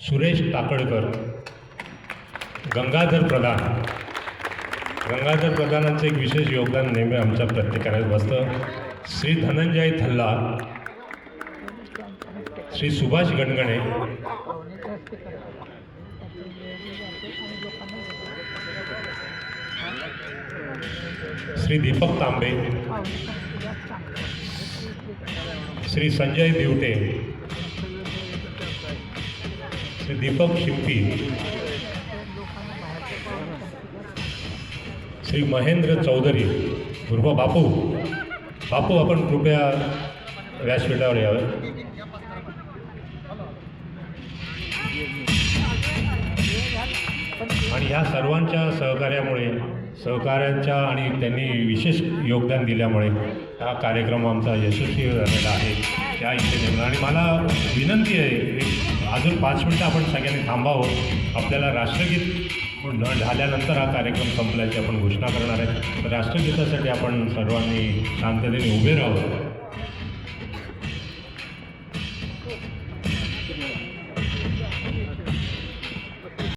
सुरेश टाकळकर गंगाधर प्रधान. गंगाधर प्रधानांचं एक विशेष योगदान नेहमी आमच्या प्रत्येकाला असतं श्री धनंजय थल्ला श्री सुभाष गणगणे श्री दीपक तांबे श्री संजय दिवटे श्री दीपक शिंपी. श्री महेंद्र चौधरी उर्फ बापू. बापू आपण कृपया व्यासपीठावर यावं. आणि ह्या सर्वांच्या सहकार्यामुळे सहकार्यांच्या आणि त्यांनी विशेष योगदान दिल्यामुळे हा कार्यक्रम आमचा यशस्वी झालेला आहे. त्या इथे आणि मला विनंती आहे अजून पाच मिनटं आपण सगळ्यांनी थांबावं. आपल्याला राष्ट्रगीत न झाल्यानंतर हा कार्यक्रम संपल्याची आपण घोषणा करणार आहे. तर राष्ट्रगीतासाठी आपण सर्वांनी शांततेने उभे राहावं.